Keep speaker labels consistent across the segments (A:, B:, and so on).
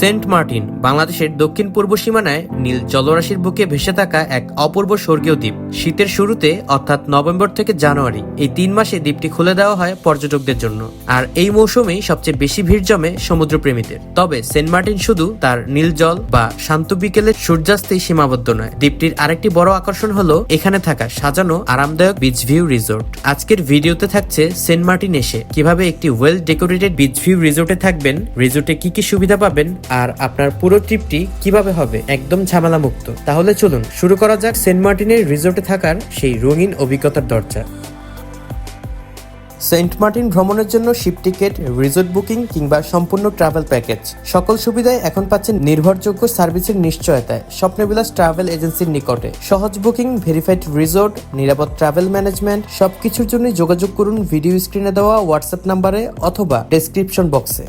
A: Saint Martin, বাংলাদেশের দক্ষিণ পূর্ব সীমানায় নীল জলরাশির বুকে ভেসে থাকা এক অপূর্ব স্বর্গীয় দ্বীপ। শীতের শুরুতে, অর্থাৎ নভেম্বর থেকে জানুয়ারি, এই তিন মাসে দ্বীপটি খুলে দেওয়া হয় পর্যটকদের জন্য। আর এই মৌসুমেই সবচেয়ে বেশি ভিড় জমে সমুদ্রপ্রেমীদের। তবে সেন্ট মার্টিন শুধু তার নীল জল বা শান্ত বিকেলের সূর্যাস্তেই সীমাবদ্ধ নয়। দ্বীপটির আরেকটি বড় আকর্ষণ হলো এখানে থাকা সাজানো, আরামদায়ক বিচ ভিউ রিসোর্ট আজকের ভিডিওতে থাকছে সেন্ট মার্টিন এসে কীভাবে একটি ওয়েল ডেকোরেটেড বিচ ভিউ রিসোর্টে থাকবেন রিসোর্টে কি কি সুবিধা পাবেন আর আপনার পুরো ট্রিপটি কীভাবে হবে একদম ঝামেলা মুক্ত তাহলে চলুন, শুরু করা যাক সেন্ট মার্টিনের রিসোর্টে থাকার সেই রঙিন অভিজ্ঞতার দরজা। সেন্ট মার্টিন ভ্রমণের জন্য শিপ টিকেট, রিসোর্ট বুকিং কিংবা সম্পূর্ণ ট্রাভেল প্যাকেজ। সকল সুবিধায় এখন পাচ্ছেন নির্ভরযোগ্য সার্ভিসের নিশ্চয়তায় স্বপ্নবিলাস ট্রাভেল এজেন্সির নিকটে। সহজ বুকিং, ভেরিফাইড রিসোর্ট, নিরাপদ ট্রাভেল ম্যানেজমেন্ট, সবকিছুর জন্য যোগাযোগ করুন ভিডিও স্ক্রিনে দেওয়া হোয়াটসঅ্যাপ নাম্বারে অথবা ডেসক্রিপশন বক্সে।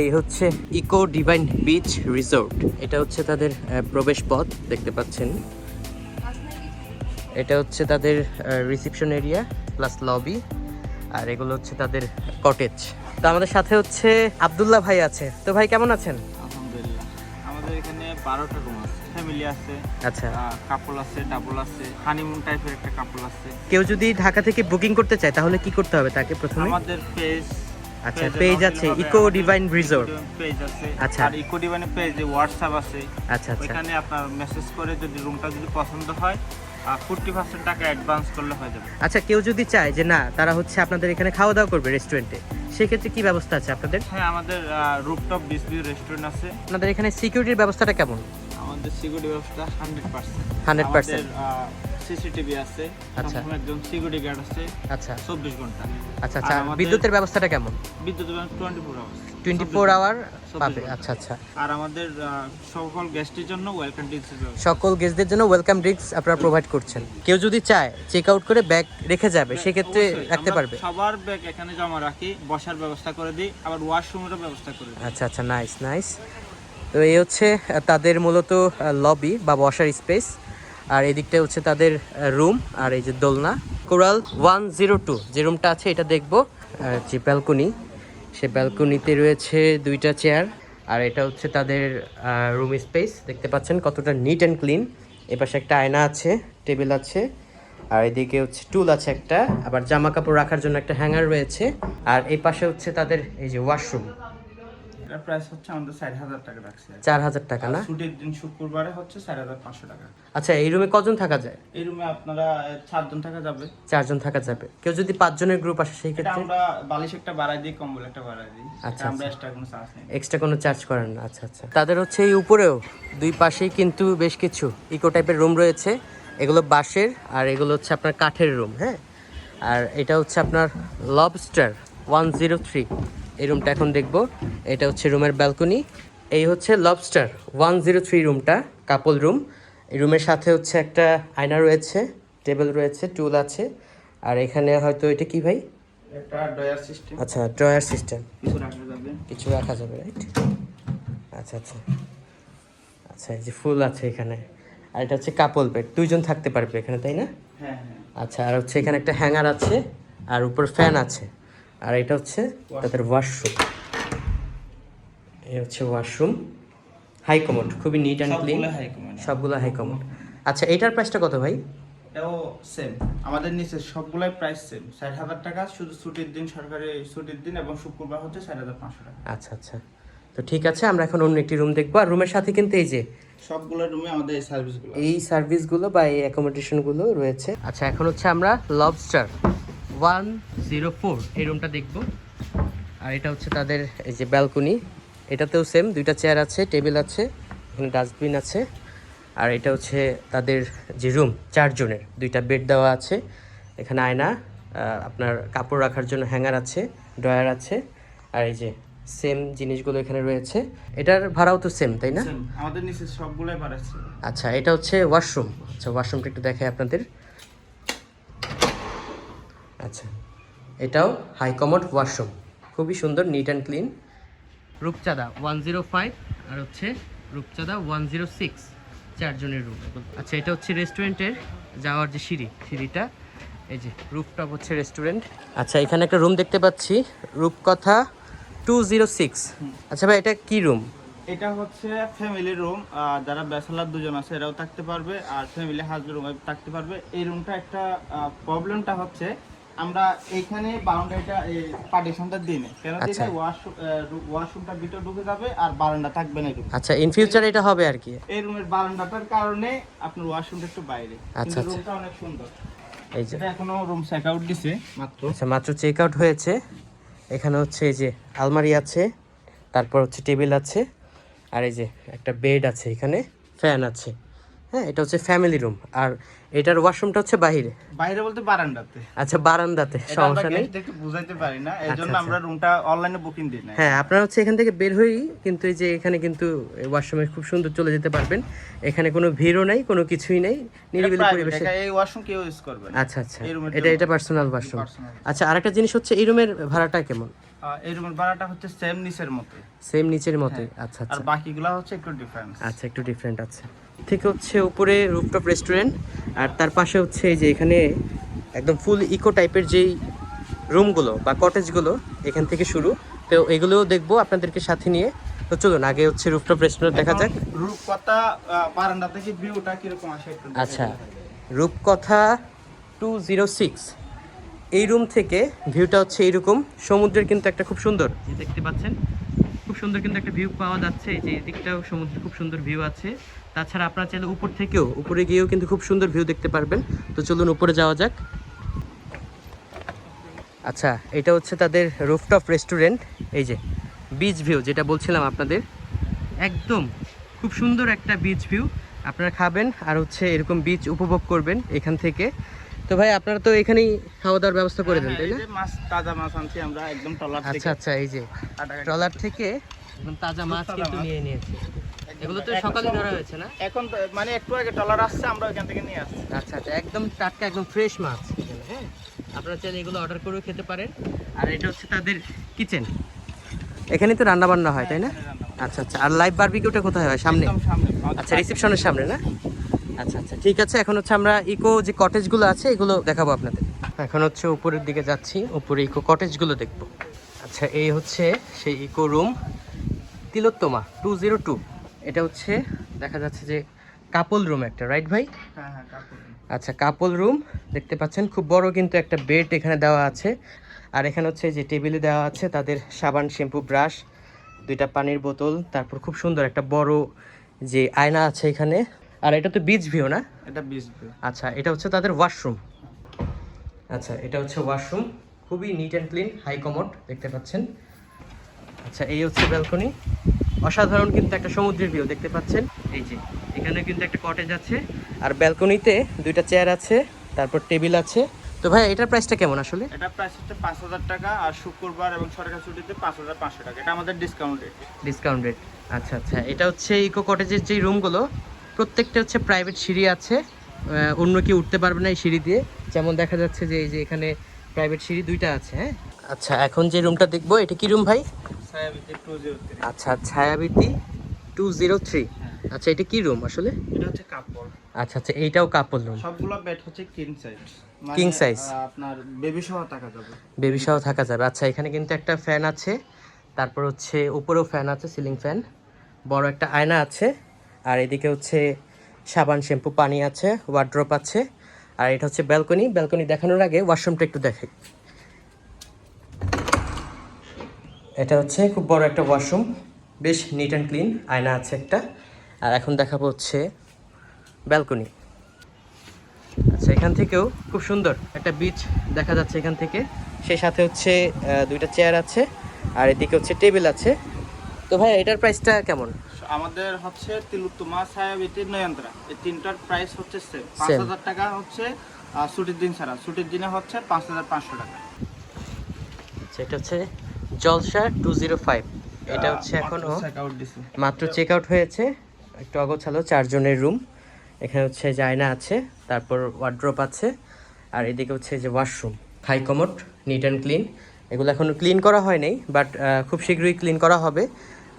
A: এই হচ্ছে ইকো ডিভাইন বিচ রিসোর্ট। এটা হচ্ছে তাদের প্রবেশ পথ দেখতে পাচ্ছেন। এটা হচ্ছে তাদের রিসেপশন এরিয়া প্লাস লবি আর এগুলো হচ্ছে তাদের কটেজ। তো আমাদের সাথে হচ্ছে আব্দুল্লাহ ভাই আছে। তো ভাই কেমন আছেন?
B: আলহামদুলিল্লাহ। আমাদের এখানে বারোটা রুম আছে। ফ্যামিলি আছে
A: আচ্ছা।
B: কাপল আছে ডাবল আছে হানিমুন টাইপের একটা কাপল আছে।
A: কেউ যদি ঢাকা থেকে বুকিং করতে চায় তাহলে কি করতে হবে তাকে প্রথমে?
B: আমাদের পেজ
A: আচ্ছা পেজ আছে ইকো ডিভাইন রিসোর্ট
B: পেজ আছে।
A: আচ্ছা।
B: আর ইকো ডিভাইনের পেজে হোয়াটসঅ্যাপ আছে
A: আচ্ছা আচ্ছা।
B: ওইখানে আপনার মেসেজ করে যদি রুমটা যদি পছন্দ হয় ফোরটি পার্সেন্ট টাকা অ্যাডভান্স করলে হয়ে যাবে।
A: আচ্ছা কেউ যদি চায় যে না তারা হচ্ছে আপনাদের এখানে খাওয়া দাওয়া করবে রেস্টুরেন্টে সেক্ষেত্রে কি ব্যবস্থা আছে আপনাদের?
B: হ্যাঁ আমাদের রুপটপ বিচ রেস্টুরেন্ট আছে।
A: আপনাদের এখানে সিকিউরিটির ব্যবস্থাটা কেমন?
B: আমাদের সিকিউরিটি ব্যবস্থা হান্ড্রেড পার্সেন্ট
A: 100%
B: সিসিটিভি আছে
A: আচ্ছা।
B: একজন সিকিউরিটি গার্ড আছে
A: আচ্ছা।
B: চব্বিশ ঘণ্টা।
A: আচ্ছা আচ্ছা বিদ্যুতের ব্যবস্থাটা কেমন?
B: বিদ্যুৎ twenty four hours
A: twenty four hour পাবে আচ্ছা আচ্ছা।
B: আর আমাদের সকল গেস্টের জন্য ওয়েলকাম ড্রিঙ্কস
A: সকল গেস্টদের জন্য ওয়েলকাম ড্রিঙ্কস আপনারা প্রোভাইড করছেন। কেউ যদি চায় চেক আউট করে ব্যাগ রেখে যাবে সেক্ষেত্রে রাখতে পারবে।
B: সবার ব্যাগ এখানে জমা রাখি বসার ব্যবস্থা করে দিই আবার ওয়াশরুমেরও ব্যবস্থা করে দিই।
A: আচ্ছা আচ্ছা নাইস নাইস তো এই হচ্ছে তাদের মূলত লবি বা বসার স্পেস আর এদিকটা হচ্ছে তাদের রুম আর এই যে দোলনা। কোরাল ওয়ান জিরো টু যে রুমটা আছে এটা দেখব। যে ব্যালকনি সে ব্যালকনিতে রয়েছে দুইটা চেয়ার আর এটা হচ্ছে তাদের রুম স্পেস দেখতে পাচ্ছেন কতটা নিট অ্যান্ড ক্লিন এপাশে একটা আয়না আছে টেবিল আছে, আর এদিকে হচ্ছে টুল আছে একটা। আবার জামা কাপড় রাখার জন্য একটা হ্যাঙ্গার রয়েছে। আর এই পাশে হচ্ছে তাদের এই যে ওয়াশরুম
B: এটার প্রাইস হচ্ছে আমাদের ষাট হাজার টাকা রাখছি আর কি।
A: চার হাজার টাকা না?
B: ছুটির দিন শুক্রবারে হচ্ছে চার হাজার পাঁচশো টাকা।
A: আচ্ছা এই রুমে কজন থাকা যায়?
B: এই রুমে আপনারা আহ, চারজন থাকা যাবে।
A: চারজন থাকা যাবে। কেউ যদি পাঁচজনের গ্রুপ আসে সেই ক্ষেত্রে?
B: আমরা বালিশ একটা বাড়াই দিই কম্বল একটা বাড়াই দিই।
A: আচ্ছা,
B: আমরা
A: আচ্ছা।
B: এক্সট্রা কোনো চার্জ নেই।
A: এক্সট্রা কোনো চার্জ করেন না। আচ্ছা আচ্ছা। তাদের হচ্ছে এই উপরেও দুই পাশেই কিন্তু বেশ কিছু ইকো টাইপের রুম রয়েছে। এগুলো বাঁশের আর এগুলো হচ্ছে আপনার কাঠের রুম হ্যাঁ? আর এটা হচ্ছে আপনার লবস্টার ওয়ান জিরো থ্রি এই রুমটা এখন দেখব। এটা হচ্ছে রুমের ব্যালকনি এই হচ্ছে লবস্টার ওয়ান জিরো থ্রি রুমটা কাপল রুম এই রুমের সাথে হচ্ছে একটা আয়না রয়েছে টেবিল রয়েছে টুল আছে। আর এখানে হয়তো এটা কি ভাই? আচ্ছা ড্রয়ার সিস্টেম
B: কিছু রাখা যাবে।
A: কিছু রাখা যাবে রাইট আচ্ছা আচ্ছা। আচ্ছা এই যে ফুল আছে এখানে। আর এটা হচ্ছে কাপল বেড দুইজন থাকতে পারবে এখানে তাই না?
B: হ্যাঁ হ্যাঁ।
A: আচ্ছা আর হচ্ছে এখানে একটা হ্যাঙ্গার আছে আর উপর ফ্যান আছে। আর এটা হচ্ছে তাদের ওয়াশরুম এই হচ্ছে ওয়াশরুম হাই কমোড খুবই নিট অ্যান্ড ক্লিন
B: সবগুলো
A: সবগুলো হাই কমোড আচ্ছা এটার প্রাইসটা কত ভাই?
B: এটাও সেম আমাদের নিচে সবগুলাই প্রাইস সেম ষাট হাজার টাকা শুধু ছুটির দিন সরকারি ছুটির দিন এবং শুক্রবার হচ্ছে ষাট হাজার পাঁচশো টাকা।
A: আচ্ছা আচ্ছা। তো ঠিক আছে আমরা এখন অন্য একটি রুম দেখব। আর রুমের সাথে কিন্তু এই যে
B: সবগুলো রুমে আমাদের এই সার্ভিসগুলো
A: এই সার্ভিসগুলো বা এই অ্যাকোমোডেশনগুলো রয়েছে। আচ্ছা এখন হচ্ছে আমরা লবস্টার ওয়ান জিরো ফোর এই রুমটা দেখব। আর এটা হচ্ছে তাদের এই যে ব্যালকনি এটাতেও সেম দুইটা চেয়ার আছে টেবিল আছে এখানে ডাস্টবিন আছে। আর এটা হচ্ছে তাদের যে রুম চারজনের দুইটা বেড দেওয়া আছে। এখানে আয়না আপনার কাপড় রাখার জন্য হ্যাঙ্গার আছে ড্রয়ার আছে। আর এই যে সেম জিনিসগুলো এখানে রয়েছে। এটার ভাড়াও তো সেম তাই না?
B: আমাদের নিচে সবগুলাই বাড়াচ্ছে
A: আচ্ছা এটা হচ্ছে ওয়াশরুম আচ্ছা ওয়াশরুমটা একটু দেখাই আপনাদের। আচ্ছা। এটাও হাই কমোড ওয়াশরুম খুবই সুন্দর neat and clean Rupchanda one zero five আর হচ্ছে রূপচাঁদা ওয়ান জিরো সিক্স চারজনের রুম আচ্ছা এটা হচ্ছে রেস্টুরেন্টের যাওয়ার যে সিঁড়ি সিঁড়িটা এই যে রুফটপ হচ্ছে রেস্টুরেন্ট আচ্ছা এখানে একটা রুম দেখতে পাচ্ছি। রূপকথা টু জিরো সিক্স আচ্ছা ভাই এটা কি রুম
B: এটা হচ্ছে ফ্যামিলি রুম যারা ব্যাচেলার দুজন আছে এরাও থাকতে পারবে। আর ফ্যামিলি হাজবেন্ড ওয়াইফ থাকতে পারবে। এই রুমটা একটা প্রবলেমটা হচ্ছে আমরা এইখানে বাউন্ডারিটা এই পার্টিশনটা দিই না কেন দিই
A: আচ্ছা।
B: ওয়াশ ওয়াশরুমটা ভিতরে ঢুকে যাবে আর বারান্দা থাকবে না।
A: আচ্ছা ইন ফিউচার এটা হবে আর কি?
B: এই রুমের বারান্দাটার কারণে আপনার ওয়াশরুমটা একটু বাইরে।
A: আচ্ছা, আচ্ছা।
B: রুমটা অনেক সুন্দর।
A: এই যে।
B: এটা এখনও রুম চেক আউট দিছে মাত্র।
A: আচ্ছা মাত্র চেক আউট হয়েছে। এখানে হচ্ছে এই যে আলমারি আছে তারপর হচ্ছে টেবিল আছে আর এই যে একটা বেড আছে এখানে ফ্যান আছে। হ্যাঁ এটা হচ্ছে ফ্যামিলি রুম আর এটার ওয়াশরুমটা হচ্ছে বাইরে।
B: বাইরে বলতে বারান্দাতে।
A: আচ্ছা বারান্দাতে সমস্যা নেই।
B: দেখে বুঝাইতে পারি না এই জন্য
A: আচ্ছা,
B: আমরা রুমটা অনলাইনে বুকিং দিই না
A: হ্যাঁ আপনারা হচ্ছে এখান থেকে বের হয়েই কিন্তু এই যে এখানে কিন্তু ওয়াশরুমে খুব সুন্দর চলে যেতে পারবেন। এখানে কোনো ভিড়ও নাই কোনো কিছুই নেই নিরিবিলি পরিবেশে।
B: এই ওয়াশরুম কেউ ইউজ করবে না।
A: আচ্ছা আচ্ছা। এটা এটা পার্সোনাল ওয়াশরুম। আচ্ছা আরেকটা জিনিস হচ্ছে এই রুমের ভাড়াটা কেমন?
B: এই রুমের ভাড়াটা হচ্ছে সেম নিচের মতো
A: সেম নিচের মতোই। আচ্ছা
B: আর
A: আচ্ছা
B: বাকিগুলা হচ্ছে একটু ডিফারেন্স
A: আচ্ছা একটু ডিফারেন্ট আছে ঠিক হচ্ছে উপরে রুফটপ রেস্টুরেন্ট আর তার পাশে হচ্ছে এই যে এখানে একদম ফুল ইকো টাইপের যেই রুমগুলো বা কটেজগুলো এখান থেকে শুরু। তো এগুলোও দেখব আপনাদেরকে সাথে নিয়ে। তো চলুন আগে হচ্ছে রুফটপ রেস্টুরেন্ট দেখা যাক।
B: রূপকথা বারান্দা থেকে ভিউটা কীরকম আসে
A: আচ্ছা রূপকথা টু জিরো সিক্স এই রুম থেকে ভিউটা হচ্ছে এইরকম। সমুদ্রের কিন্তু একটা খুব সুন্দর। দেখতে পাচ্ছেন খুব সুন্দর কিন্তু একটা ভিউ পাওয়া যাচ্ছে। এই যে এদিকটাও সমুদ্রের খুব সুন্দর ভিউ আছে। তাছাড়া আপনারা চাইলে উপর থেকেও উপরে গিয়েও কিন্তু খুব সুন্দর ভিউ দেখতে পারবেন। তো চলুন উপরে যাওয়া যাক। আচ্ছা এটা হচ্ছে তাদের রুফটপ রেস্টুরেন্ট এই যে বিচ ভিউ যেটা বলছিলাম আপনাদের। একদম খুব সুন্দর একটা বিচ ভিউ আপনারা খাবেন আর হচ্ছে এরকম বিচ উপভোগ করবেন এখান থেকে। তো ভাই আপনারা তো এখানেই খাওয়া দাওয়ার ব্যবস্থা করে দেন
B: হ্যাঁ,
A: তাই
B: এই
A: না
B: যে মাছ তাজা মাছ আনছি আমরা একদম টলার থেকে।
A: আচ্ছা আচ্ছা এই যে ট্রলার থেকে একদম তাজা মাছ কিন্তু নিয়ে নিয়েছে। এগুলো তো সকালে ধরা হয়েছে না?
B: এখন মানে একটু আগে টলার আসছে আমরা ওইখান থেকে নিয়ে আসছি।
A: আচ্ছা আচ্ছা একদম টাটকা একদম ফ্রেশ মাছ হ্যাঁ? আপনারা চাইলে এগুলো অর্ডার করেও খেতে পারেন। আর এটা হচ্ছে তাদের কিচেন এখানে তো রান্না বান্না হয় তাই না?
B: হয়।
A: আচ্ছা আচ্ছা আর লাইভ বারবিকিউটা কোথায় হয়? সামনে?
B: সামনে
A: আচ্ছা রিসেপশনের সামনে না? আচ্ছা আচ্ছা ঠিক আছে এখন হচ্ছে আমরা ইকো যে কটেজগুলো আছে এগুলো দেখাবো আপনাদের। এখন হচ্ছে উপরের দিকে যাচ্ছি উপরে ইকো কটেজগুলো দেখব। আচ্ছা এই হচ্ছে সেই eco room Tilottama two zero two এটা হচ্ছে দেখা যাচ্ছে যে কাপল রুম একটা রাইট ভাই?
B: হ্যাঁ হ্যাঁ
A: আচ্ছা কাপল রুম দেখতে পাচ্ছেন খুব বড় কিন্তু একটা বেড এখানে দেওয়া আছে। আর এখানে হচ্ছে যে টেবিলে দেওয়া আছে তাদের সাবান শ্যাম্পু ব্রাশ দুইটা পানির বোতল তারপর খুব সুন্দর একটা বড় যে আয়না আছে এখানে। আর এটা তো বিচ ভিউ না?
B: এটা বিচ ভিউ
A: আচ্ছা এটা হচ্ছে তাদের ওয়াশরুম আচ্ছা এটা হচ্ছে ওয়াশরুম খুবই neat and clean high commode দেখতে পাচ্ছেন। আচ্ছা এই হচ্ছে ব্যালকনি অসাধারণ কিন্তু একটা সমুদ্রের ভিউ দেখতে পাচ্ছেন? এই যে এখানে কিন্তু একটা কটেজ আছে। আর ব্যালকনিতে দুইটা চেয়ার আছে তারপর টেবিল আছে। তো ভাই এটার প্রাইসটা কেমন আসলে?
B: এটা প্রাইস হচ্ছে পাঁচ হাজার টাকা আর শুক্রবার এবং সরকারি ছুটিতে পাঁচ হাজার পাঁচশো টাকা। এটা আমাদের ডিসকাউন্ট রেট
A: ডিসকাউন্ট রেট আচ্ছা আচ্ছা। এটা হচ্ছে ইকো কটেজের যে রুমগুলো প্রত্যেকটা হচ্ছে প্রাইভেট সিঁড়ি আছে। অন্য কেউ উঠতে পারবে না এই সিঁড়ি দিয়ে। যেমন দেখা যাচ্ছে যে এই যে এখানে প্রাইভেট সিঁড়ি দুইটা আছে হ্যাঁ? আচ্ছা এখন যে রুমটা দেখব এটা কি রুম ভাই? আচ্ছা ছায়াবীতি টু জিরো থ্রি আচ্ছা এটা কি রুম আসলে?
B: এটা হচ্ছে কাপড়।
A: আচ্ছা আচ্ছা এইটাও কাপল রুম
B: সবগুলো বেড হচ্ছে কিং সাইজ
A: King size?
B: আপনার বেবি সহ টাকা যাবে।
A: বেবি সহ থাকা যাবে। আচ্ছা এখানে কিন্তু একটা ফ্যান আছে। তারপর হচ্ছে উপরেও ফ্যান আছে সিলিং ফ্যান বড় একটা আয়না আছে। আর এদিকে হচ্ছে সাবান শ্যাম্পু পানি আছে ওয়ার্ড্রপ আছে। আর এটা হচ্ছে ব্যালকনি ব্যালকনি দেখানোর আগে ওয়াশরুমটা একটু দেখাই। এটা হচ্ছে খুব বড় একটা ওয়াশরুম বেশ নিট অ্যান্ড ক্লিন আয়না আছে একটা। আর এখন দেখাবো হচ্ছে ব্যালকনি আচ্ছা এখান থেকেও খুব সুন্দর একটা বিচ দেখা যাচ্ছে এখান থেকে। সেই সাথে হচ্ছে দুইটা চেয়ার আছে আর এদিকে হচ্ছে টেবিল আছে। তো ভাই এটার প্রাইসটা কেমন?
B: আমাদের হচ্ছে তিলুত্তমা ছায়াবিতে নয়ন্ত্রা। এই তিনটার প্রাইস হচ্ছে সেম পাঁচ. হাজার টাকা হচ্ছে ছুটির দিন ছাড়া। ছুটির দিনে হচ্ছে পাঁচ হাজার পাঁচশো টাকা।
A: আচ্ছা এটা হচ্ছে জলসা টু জিরো ফাইভ। এটা হচ্ছে
B: এখনও
A: মাত্র চেক আউট হয়েছে। একটু অগোছালো চারজনের রুম এখানে হচ্ছে জায়না আছে তারপর ওয়ার্ড্রপ আছে আর এদিকে হচ্ছে যে washroom high commode neat and clean এগুলো এখনও ক্লিন করা হয়নি বাট খুব শীঘ্রই ক্লিন করা হবে।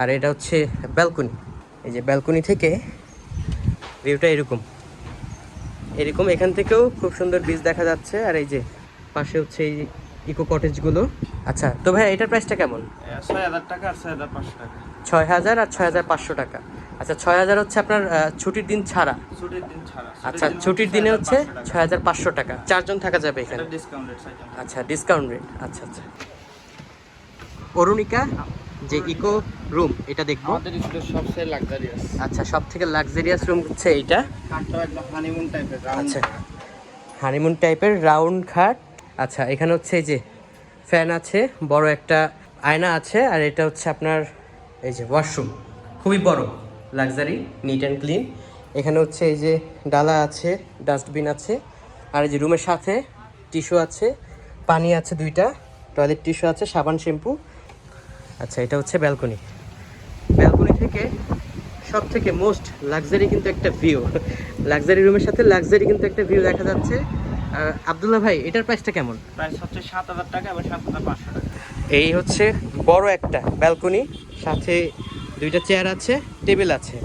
A: আর এটা হচ্ছে ব্যালকনি এই যে ব্যালকনি থেকে ভিউটা এরকম। এরকম এখান থেকেও খুব সুন্দর বীজ দেখা যাচ্ছে। আর এই যে পাশে হচ্ছে এই ইকো কটেজগুলো আচ্ছা তো ভাই এটার প্রাইসটা কেমন?
B: ছয় হাজার টাকা আর ছয় হাজার পাঁচশো টাকা।
A: ছয় হাজার আর ছয় হাজার পাঁচশো টাকা। আচ্ছা ছয় হাজার হচ্ছে আপনার ছুটির দিন ছাড়া?
B: ছুটির দিন ছাড়া।
A: আচ্ছা ছুটির দিনে হচ্ছে ছয় হাজার পাঁচশো টাকা। চারজন থাকা যাবে এখানে?
B: ডিসকাউন্ট রেট
A: আচ্ছা ডিসকাউন্ট রেট আচ্ছা আচ্ছা। অরুণিকা যে ইকো রুম এটা দেখব।
B: আমাদের স্কুলের সবচেয়ে লাক্সারিয়াস
A: আচ্ছা সব থেকে লাক্সারিয়াস রুম হচ্ছে এইটা।
B: হানিমুন টাইপের
A: আচ্ছা। হানিমুন টাইপের রাউন্ড খাট আচ্ছা এখানে হচ্ছে এই যে ফ্যান আছে, বড় একটা আয়না আছে, আর এটা হচ্ছে আপনার এই যে ওয়াশরুম খুবই বড় লাক্সারি নিট অ্যান্ড ক্লিন এখানে হচ্ছে এই যে ডালা আছে ডাস্টবিন আছে, আর এই যে রুমের সাথে টিস্যু আছে, পানি আছে দুইটা টয়লেট টিস্যু আছে, সাবান শ্যাম্পু আচ্ছা এটা হচ্ছে ব্যালকনি ব্যালকনি থেকে সব থেকে মোস্ট লাক্সারি কিন্তু একটা ভিউ লাক্সারি রুমের সাথে লাক্সারি কিন্তু একটা ভিউ দেখা যাচ্ছে। আবদুল্লাহ ভাই এটার প্রাইসটা কেমন?
B: প্রাইস হচ্ছে সাত হাজার টাকা এবং সাত হাজার পাঁচশো টাকা।
A: এই হচ্ছে বড় একটা ব্যালকনি সাথে দুইটা চেয়ার আছে টেবিল আছে।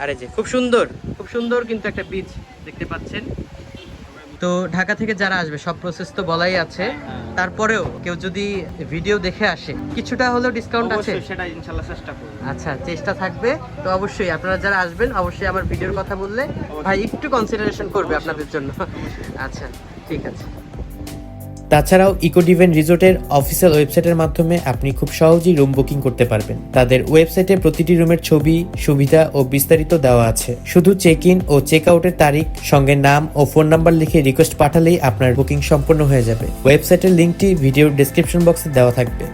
A: আর এই যে খুব সুন্দর খুব সুন্দর কিন্তু একটা বিচ দেখতে পাচ্ছেন। তো ঢাকা থেকে যারা আসবে সব প্রসেস তো বলাই আছে। তারপরেও কেউ যদি ভিডিও দেখে আসে কিছুটা হলেও ডিসকাউন্ট আছে?
B: সেটা ইনশাল্লাহ চেষ্টা করব।
A: আচ্ছা চেষ্টা থাকবে। তো অবশ্যই আপনারা যারা আসবেন অবশ্যই আমার ভিডিওর কথা বললে ভাই একটু কনসিডারেশন করবে আপনাদের জন্য। আচ্ছা ঠিক আছে।
C: তাছাড়াও ইকোডিভেন রিসোর্টের অফিসিয়াল ওয়েবসাইটের মাধ্যমে আপনি খুব সহজেই রুম বুকিং করতে পারবেন। তাদের ওয়েবসাইটে প্রতিটি রুমের ছবি, সুবিধা ও বিস্তারিত দেওয়া আছে। শুধু চেক ইন ও চেক আউটের তারিখ, সঙ্গে নাম ও ফোন নাম্বার লিখে রিকোয়েস্ট পাঠালেই আপনার বুকিং সম্পন্ন হয়ে যাবে। ওয়েবসাইটের লিঙ্কটি ভিডিওর ডিসক্রিপশন বক্সে দেওয়া থাকবে।